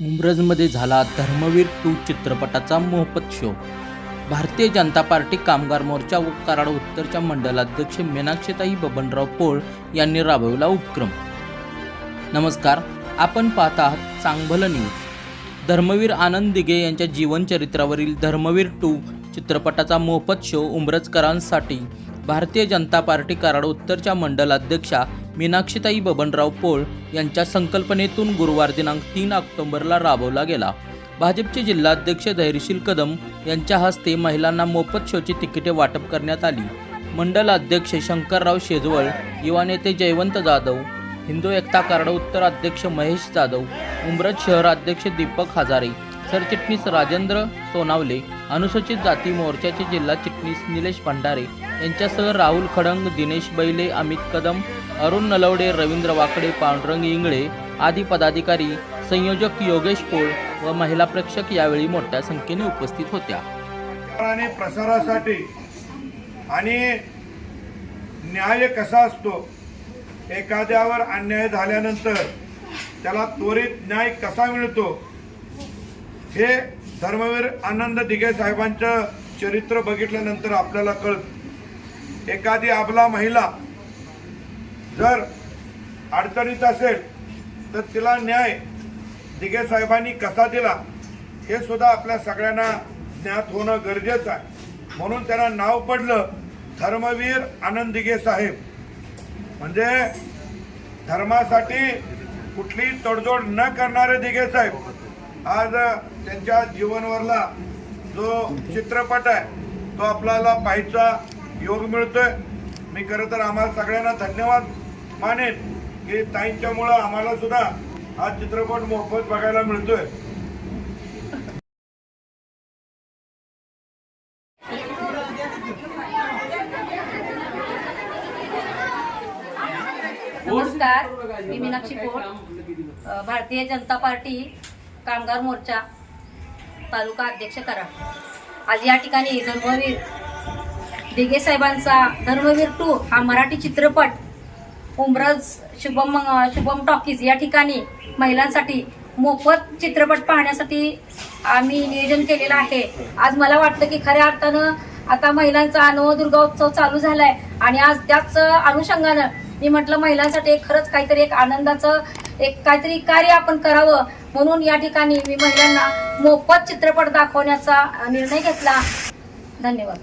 उमरजमध्ये झाला धर्मवीर टू चित्रपटाचा मोफत शो. भारतीय जनता पार्टी कामगार मोर्चा व कराड उत्तरच्या मंडलाध्यक्ष मीनाक्षीताई बबनराव पोळ यांनी राबवला उपक्रम. नमस्कार आपण पाहत आहात चांगभलं न्यूज. धर्मवीर आनंद दिघे यांच्या जीवनचरित्रावरील धर्मवीर टू चित्रपटाचा मोफत शो उमरजकरांसाठी भारतीय जनता पार्टी कराड उत्तरच्या मंडलाध्यक्षा मीनाक्षीताई बबनराव पोळ यांच्या संकल्पनेतून गुरुवार दिनांक तीन ऑक्टोबरला राबवला गेला. भाजपचे जिल्हाध्यक्ष धैर्यशील कदम यांच्या हस्ते महिलांना मोफत शोची तिकिटे वाटप करण्यात आली. मंडल अध्यक्ष शंकरराव शेजवळ युवा नेते जयवंत जाधव हिंदू एकता कार्ड उत्तर अध्यक्ष महेश जाधव उमरत शहर अध्यक्ष दीपक हजारे सरचिटणीस राजेंद्र सोनावले अनुसूचित जाती मोर्चाचे जिल्हा चिटणीस निलेश भंडारे यांच्यासह राहुल खडंग दिनेश बैले अमित कदम अरुण नलवडे रवींद्र वाकडे पांडुरंग इंगळे आदी पदाधिकारी संयोजक योगेश पोळ व महिला प्रेक्षक यावेळी मोठ्या संख्येने उपस्थित होत्या. आणि प्रसारासाठी आणि न्याय कसा असतो एखाद्यावर अन्याय झाल्यानंतर त्याला त्वरित न्याय कसा मिळतो हे धर्मवीर आनंद दिघे साहेबांचं चरित्र बघितल्यानंतर आपल्याला कळत. एखादी आपला महिला जर अडचणीत असेल तर तिला न्याय दिघे साहेबांनी कसा दिला हे सुद्धा आपल्या सगळ्यांना ज्ञात होणं गरजेचं आहे. म्हणून त्यांना नाव पडलं धर्मवीर आनंद दिघे साहेब. म्हणजे धर्मासाठी कुठलीही तडजोड न करणारे दिघे साहेब. आज त्यांच्या जीवनवरला जो चित्रपट आहे तो आपल्याला पाहायचा योग मिळतोय. मी खरं तर आम्हाला सगळ्यांना धन्यवाद. मानेन की ताईंच्यामुळं आम्हाला सुद्धा हा चित्रपट मोफत बघायला मिळतोय. नमस्कार मी मीनाक्षी पोट भारतीय जनता पार्टी कामगार मोर्चा तालुका अध्यक्ष करा आज या ठिकाणी धर्मवीर दिगे साहेबांचा धर्मवीर टू हा मराठी चित्रपट उमरज शुभम शुभम टॉकीज या ठिकाणी महिलांसाठी मोफत चित्रपट पाहण्यासाठी आम्ही नियोजन केलेलं आहे. आज मला वाटतं की खऱ्या अर्थानं आता महिलांचा नवदुर्गा उत्सव चालू झालाय आणि आज त्याच अनुषंगानं मी म्हटलं महिलांसाठी एक खरंच काहीतरी एक आनंदाचं एक काहीतरी कार्य आपण करावं म्हणून या ठिकाणी मी महिलांना मोफत चित्रपट दाखवण्याचा निर्णय घेतला. धन्यवाद.